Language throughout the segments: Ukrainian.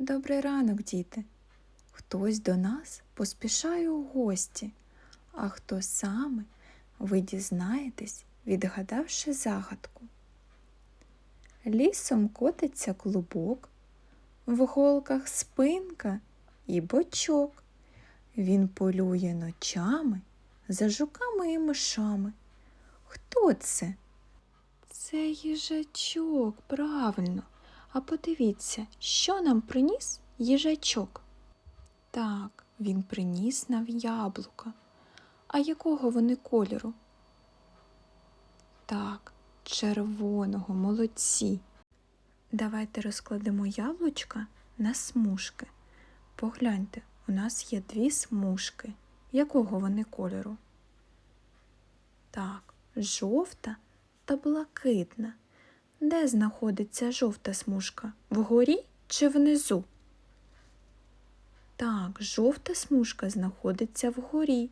Добрий ранок, діти. Хтось до нас поспішає у гості, а хто саме, ви дізнаєтесь, відгадавши загадку. Лісом котиться клубок, в голках спинка і бочок. Він полює ночами за жуками і мишами. Хто це? Це їжачок, правильно. А подивіться, що нам приніс їжачок. Так, він приніс нам яблука. А якого вони кольору? Так, червоного, молодці. Давайте розкладемо яблучка на смужки. Погляньте, у нас є дві смужки. Якого вони кольору? Так, жовта та блакитна. Де знаходиться жовта смужка? Вгорі чи внизу? Так, жовта смужка знаходиться вгорі.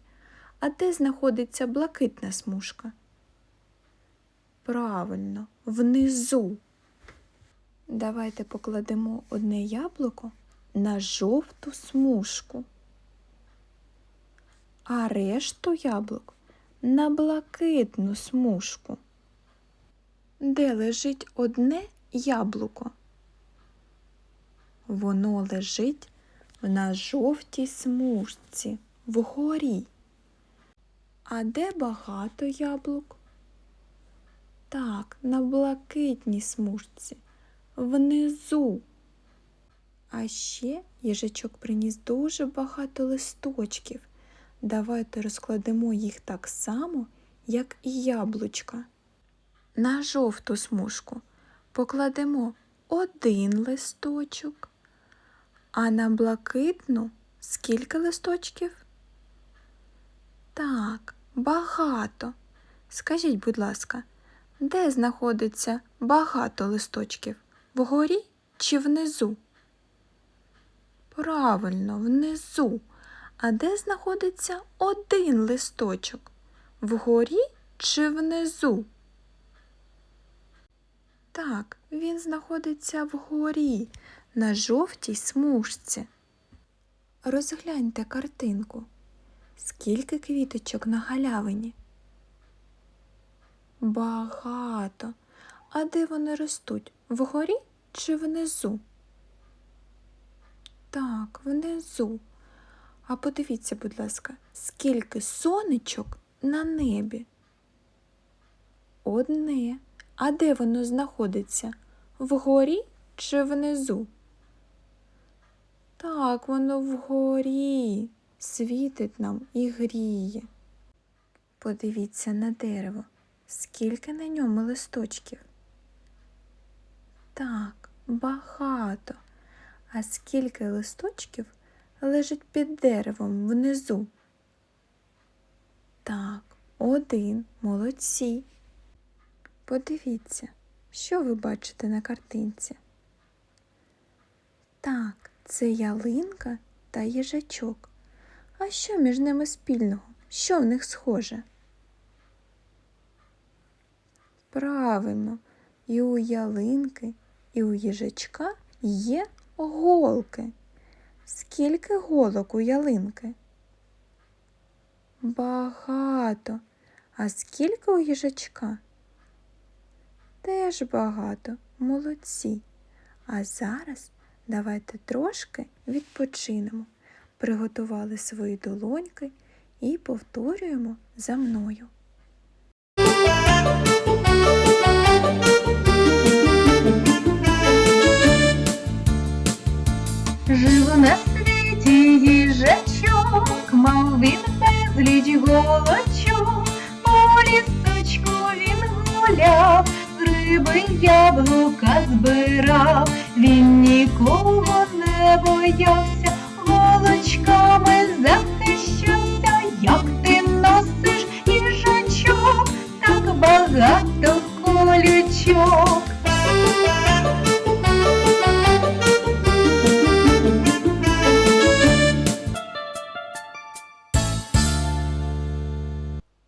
А де знаходиться блакитна смужка? Правильно, внизу. Давайте покладемо одне яблуко на жовту смужку, а решту яблук на блакитну смужку. Де лежить одне яблуко? Воно лежить на жовтій смужці вгорі. А де багато яблук? Так, на блакитній смужці, внизу. А ще їжачок приніс дуже багато листочків. Давайте розкладемо їх так само, як і яблучка. На жовту смужку покладемо один листочок, а на блакитну скільки листочків? Так, багато. Скажіть, будь ласка, де знаходиться багато листочків? Вгорі чи внизу? Правильно, внизу. А де знаходиться один листочок? Вгорі чи внизу? Так, він знаходиться вгорі, на жовтій смужці. Розгляньте картинку. Скільки квіточок на галявині? Багато. А де вони ростуть? Вгорі чи внизу? Так, внизу. А подивіться, будь ласка, скільки сонечок на небі? Одне. А де воно знаходиться? Вгорі чи внизу? Так, воно вгорі світить нам і гріє. Подивіться на дерево, скільки на ньому листочків. Так, багато. А скільки листочків лежить під деревом внизу? Так, один, молодці. Подивіться, що ви бачите на картинці? Так, це ялинка та їжачок. А що між ними спільного? Що в них схоже? Правильно, і у ялинки, і у їжачка є голки. Скільки голок у ялинки? Багато. А скільки у їжачка? Теж багато, молодці. А зараз давайте трошки відпочинемо. Приготували свої долоньки і повторюємо за мною. Жив на світі їжачок, мав він безліч голочок, по лісочку він гуляв, риби яблука збирав, він нікого не боявся, голочками захищався, як ти носиш їжачок, так багато колючок.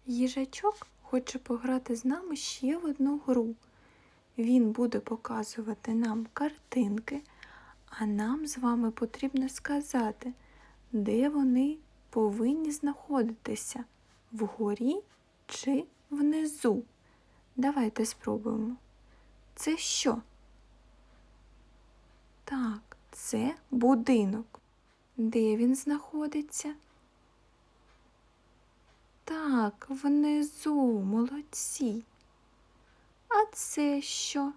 Їжачок хоче пограти з нами ще в одну гру. Він буде показувати нам картинки, А нам з вами потрібно сказати, де вони повинні знаходитися вгорі чи внизу. Давайте спробуємо. Це що? Так, це будинок. Де він знаходиться? Так, внизу, молодці. А це що?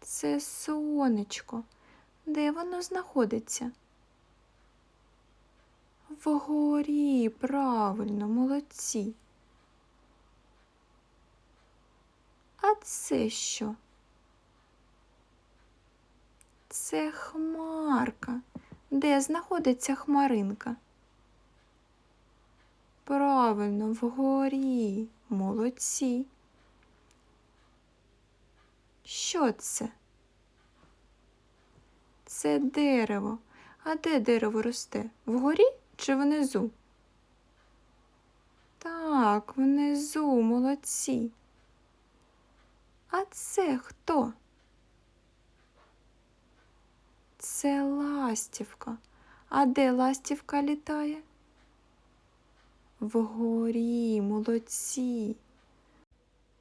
Це сонечко. Де воно знаходиться? Вгорі, правильно, молодці. А це що? Це хмарка. Де знаходиться хмаринка? Правильно, вгорі. Молодці. Що це? Це дерево. А де дерево росте? Вгорі чи внизу? Так, внизу, молодці. А це хто? Це ластівка. А де ластівка літає? Вгорі, молодці.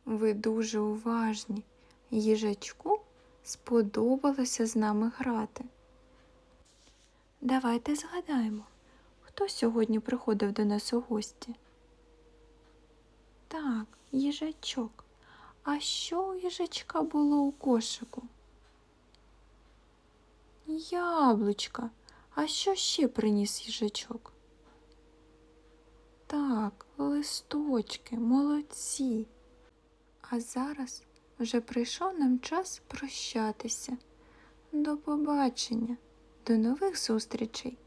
Ви дуже уважні. Їжачку сподобалося з нами грати. Давайте згадаємо, хто сьогодні приходив до нас у гості. Так, їжачок. А що у їжачка було у кошику? Яблучка. А що ще приніс їжачок? Так, листочки, молодці. А зараз вже прийшов нам час прощатися. До побачення, до нових зустрічей.